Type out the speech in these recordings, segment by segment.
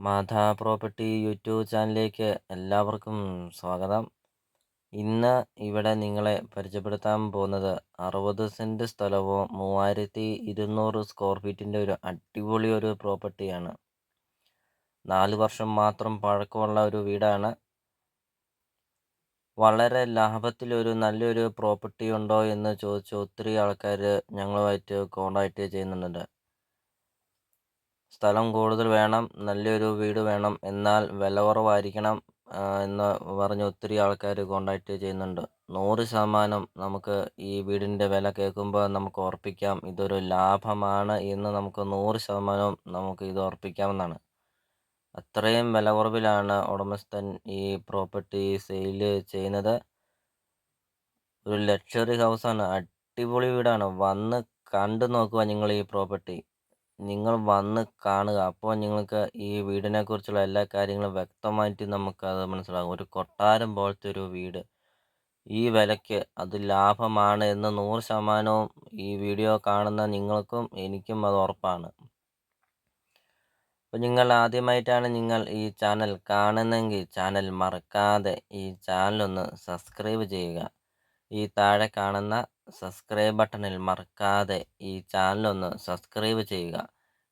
മാതാ property YouTube ചാനലിലേക്ക് എല്ലാവർക്കും സ്വാഗതം. ഇന്ന് ഇവിടെ നിങ്ങളെ പരിചയപ്പെടുത്താൻ പോകുന്നത് അറുപത് സെന്റ് സ്ഥലവും മൂവായിരത്തി ഇരുന്നൂറ് സ്ക്വയർ ഫീറ്റിന്റെ ഒരു അടിപൊളി ഒരു പ്രോപ്പർട്ടിയാണ്. നാല് വർഷം മാത്രം പഴക്കമുള്ള ഒരു വീടാണ്. വളരെ ലാഭത്തിലൊരു നല്ലൊരു പ്രോപ്പർട്ടി ഉണ്ടോ എന്ന് ചോദിച്ച് ഒത്തിരി ആൾക്കാർ ഞങ്ങളുമായിട്ട് കോണ്ടാക്റ്റ് ചെയ്യുന്നുണ്ട്. സ്ഥലം കൂടുതൽ വേണം നല്ലൊരു വീട് വേണം എന്നാൽ വില കുറവായിരിക്കണം എന്ന് പറഞ്ഞ് ഒത്തിരി ആൾക്കാർ കോണ്ടാക്റ്റ് ചെയ്യുന്നുണ്ട്. നൂറ് ശതമാനം നമുക്ക് ഈ വീടിന്റെ വില കേൾക്കുമ്പോൾ നമുക്ക് ഉറപ്പിക്കാം. ഇതൊരു ലാഭമാണ് എന്ന് നമുക്ക് നൂറ് ശതമാനവും നമുക്ക് ഇത് ഉറപ്പിക്കാവുന്നതാണ്. അത്രയും വില കുറവിലാണ് ഉടമസ്ഥൻ ഈ പ്രോപ്പർട്ടി സെയിൽ ചെയ്യുന്നത്. ഒരു ലക്ഷറി ഹൗസാണ്. അടിപൊളി വീടാണ്. വന്ന് കണ്ടു നോക്കുക നിങ്ങൾ ഈ പ്രോപ്പർട്ടി. നിങ്ങൾ വന്ന് കാണുക. അപ്പോൾ നിങ്ങൾക്ക് ഈ വീടിനെക്കുറിച്ചുള്ള എല്ലാ കാര്യങ്ങളും വ്യക്തമായിട്ട് നമുക്കത് മനസ്സിലാകും. ഒരു കൊട്ടാരം പോലത്തെ ഒരു വീട്. ഈ വിലയ്ക്ക് അത് ലാഭമാണ് എന്ന് നൂറ് ശതമാനവും ഈ വീഡിയോ കാണുന്ന നിങ്ങൾക്കും എനിക്കും അത് ഉറപ്പാണ്. അപ്പോൾ നിങ്ങൾ ആദ്യമായിട്ടാണ് നിങ്ങൾ ഈ ചാനൽ കാണുന്നെങ്കിൽ ചാനൽ മറക്കാതെ ഈ ചാനലൊന്ന് സബ്സ്ക്രൈബ് ചെയ്യുക. ഈ താഴെ കാണുന്ന സബ്സ്ക്രൈബ് ബട്ടണിൽ മറക്കാതെ ഈ ചാനലൊന്ന് സബ്സ്ക്രൈബ് ചെയ്യുക.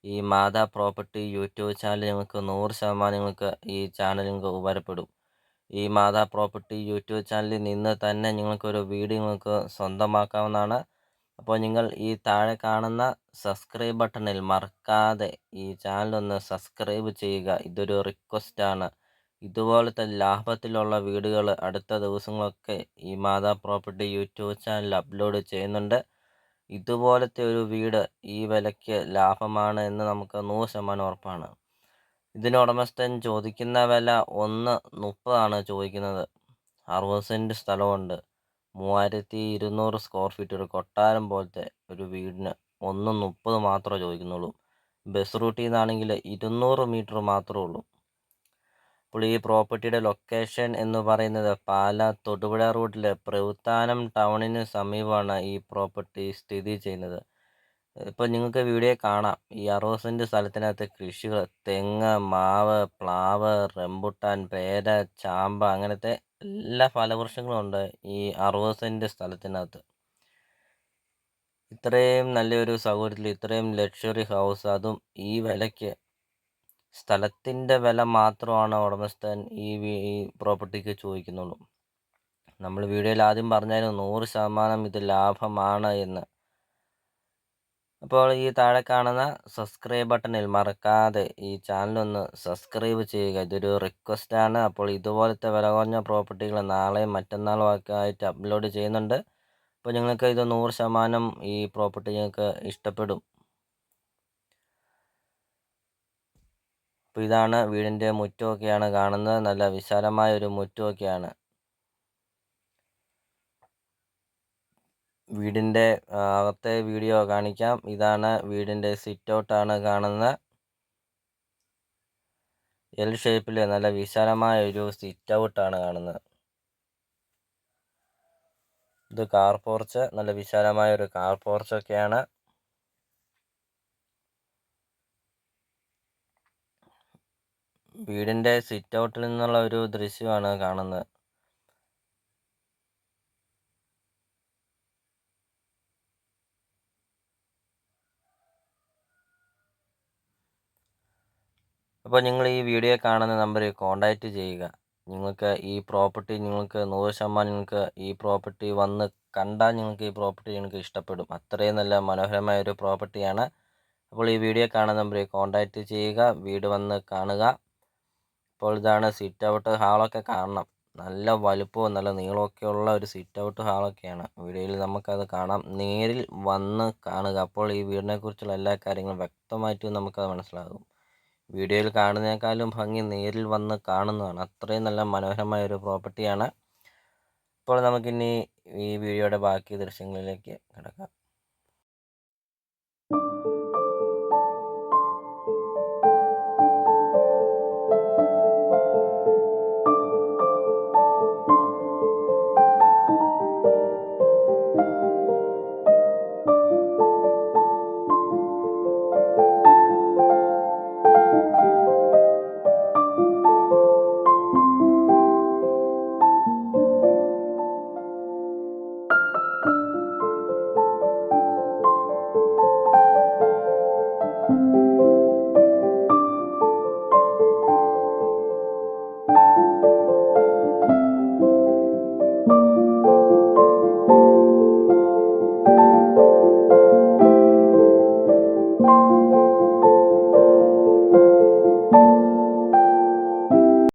ഈ മാതാ പ്രോപ്പർട്ടി യൂട്യൂബ് ചാനൽ നിങ്ങൾക്ക് നൂറ് ശതമാനം നിങ്ങൾക്ക് ഈ ചാനൽ നിങ്ങൾക്ക് ഉപകാരപ്പെടും. ഈ മാതാ പ്രോപ്പർട്ടി യൂട്യൂബ് ചാനലിൽ നിന്ന് തന്നെ നിങ്ങൾക്കൊരു വീഡിയോ നിങ്ങൾക്ക് സ്വന്തമാക്കാവുന്നതാണ്. അപ്പോൾ നിങ്ങൾ ഈ താഴെ കാണുന്ന സബ്സ്ക്രൈബ് ബട്ടണിൽ മറക്കാതെ ഈ ചാനലൊന്ന് സബ്സ്ക്രൈബ് ചെയ്യുക. ഇതൊരു റിക്വസ്റ്റാണ് ഇതുപോലത്തെ ലാഭത്തിലുള്ള വീടുകൾ അടുത്ത ദിവസങ്ങളൊക്കെ ഈ Matha property YouTube channel upload ചെയ്യുന്നുണ്ട്. ഇതുപോലത്തെ ഒരു വീട് ഈ വിലയ്ക്ക് ലാഭമാണ് എന്ന് നമുക്ക് നൂറ് ശതമാനം ഉറപ്പാണ്. ഇതിന് ഉടമസ്ഥൻ ചോദിക്കുന്ന വില ഒന്ന് മുപ്പതാണ് ചോദിക്കുന്നത്. അറുപത് സെന്റ് സ്ഥലമുണ്ട്. മൂവായിരത്തി ഇരുന്നൂറ് സ്ക്വയർ ഫീറ്റ് ഒരു കൊട്ടാരം പോലത്തെ ഒരു വീടിന് ഒന്ന് മുപ്പത് മാത്രമേ ചോദിക്കുന്നുള്ളൂ. ബസ് റൂട്ടിൽ നിന്നാണെങ്കിൽ ഇരുന്നൂറ് മീറ്റർ മാത്രമേ ഉള്ളൂ. അപ്പോൾ ഈ പ്രോപ്പർട്ടിയുടെ ലൊക്കേഷൻ എന്ന് പറയുന്നത് പാല തൊടുപുഴ റൂട്ടിലെ പ്രവുത്താനം ടൗണിന് സമീപമാണ് ഈ പ്രോപ്പർട്ടി സ്ഥിതി ചെയ്യുന്നത്. ഇപ്പോൾ നിങ്ങൾക്ക് വീഡിയോ കാണാം. ഈ അറുപത് സെന്റ് സ്ഥലത്തിനകത്ത് കൃഷികൾ തെങ്ങ് മാവ് പ്ലാവ് റംബുട്ടാൻ പേര ചാമ്പ അങ്ങനത്തെ എല്ലാ ഫലവൃക്ഷങ്ങളും ഉണ്ട് ഈ അറുപത് സെന്റ് സ്ഥലത്തിനകത്ത്. ഇത്രയും നല്ലൊരു സൗകര്യത്തിൽ ഇത്രയും ലക്ഷറി ഹൗസ് അതും ഈ വിലയ്ക്ക് സ്ഥലത്തിന്റെ വില മാത്രമാണ് ഉടമസ്ഥൻ ഈ ഈ പ്രോപ്പർട്ടിക്ക് ചോദിക്കുന്നുള്ളൂ. നമ്മൾ വീഡിയോയിൽ ആദ്യം പറഞ്ഞാലും നൂറ് ശതമാനം ഇത് ലാഭമാണ് എന്ന്. അപ്പോൾ ഈ താഴെ കാണുന്ന സബ്സ്ക്രൈബ് ബട്ടണിൽ മറക്കാതെ ഈ ചാനലൊന്ന് സബ്സ്ക്രൈബ് ചെയ്യുക. ഇതൊരു റിക്വസ്റ്റാണ്. അപ്പോൾ ഇതുപോലത്തെ വില കുറഞ്ഞ പ്രോപ്പർട്ടികൾ നാളെയും മറ്റന്നാളും ഒക്കെ ആയിട്ട് അപ്ലോഡ് ചെയ്യുന്നുണ്ട്. അപ്പോൾ നിങ്ങൾക്ക് ഇത് നൂറ് ശതമാനം ഈ പ്രോപ്പർട്ടി നിങ്ങൾക്ക് ഇഷ്ടപ്പെടും. അപ്പോൾ ഇതാണ് വീടിന്റെ മുറ്റമൊക്കെയാണ് കാണുന്നത്. നല്ല വിശാലമായ ഒരു മുറ്റമൊക്കെയാണ്. വീടിന്റെ അകത്തെ വീഡിയോ കാണിക്കാം. ഇതാണ് വീടിന്റെ സിറ്റ് ഔട്ടാണ് കാണുന്നത്. എൽ ഷേപ്പിൽ നല്ല വിശാലമായ ഒരു സിറ്റ് ഔട്ടാണ് കാണുന്നത്. ഇത് കാർ പോർച്ച് നല്ല വിശാലമായ ഒരു കാർ പോർച്ചൊക്കെയാണ് വീടിന്റെ സിറ്റ് ഔട്ടിൽ നിന്നുള്ള ഒരു ദൃശ്യമാണ് കാണുന്നത്. അപ്പോൾ നിങ്ങൾ ഈ വീഡിയോ കാണുന്ന നമ്പറിൽ കോൺടാക്റ്റ് ചെയ്യുക. നിങ്ങൾക്ക് ഈ പ്രോപ്പർട്ടി നിങ്ങൾക്ക് നൂറ് ശതമാനം നിങ്ങൾക്ക് ഈ പ്രോപ്പർട്ടി വന്ന് കണ്ടാൽ നിങ്ങൾക്ക് ഈ പ്രോപ്പർട്ടി നിങ്ങൾക്ക് ഇഷ്ടപ്പെടും. അത്രയും നല്ല മനോഹരമായ ഒരു പ്രോപ്പർട്ടിയാണ് അപ്പോൾ ഈ വീഡിയോ കാണുന്ന നമ്പറിൽ കോൺടാക്റ്റ് ചെയ്യുക. വീട് വന്ന് കാണുക. ഇപ്പോൾ ഇതാണ് സിറ്റ് ഔട്ട് ഹാളൊക്കെ കാണണം. നല്ല വലുപ്പവും നല്ല നീളമൊക്കെ ഉള്ള ഒരു സിറ്റ് ഔട്ട് ഹാളൊക്കെയാണ് വീഡിയോയിൽ നമുക്കത് കാണാം. നേരിൽ വന്ന് കാണുക. അപ്പോൾ ഈ വീടിനെക്കുറിച്ചുള്ള എല്ലാ കാര്യങ്ങളും വ്യക്തമായിട്ടും നമുക്കത് മനസ്സിലാകും. വീഡിയോയിൽ കാണുന്നതിനേക്കാളും ഭംഗി നേരിൽ വന്ന് കാണുന്നതാണ്. അത്രയും നല്ല മനോഹരമായ ഒരു പ്രോപ്പർട്ടിയാണ് ഇപ്പോൾ നമുക്കിനി ഈ വീഡിയോയുടെ ബാക്കി ദൃശ്യങ്ങളിലേക്ക് കിടക്കാം.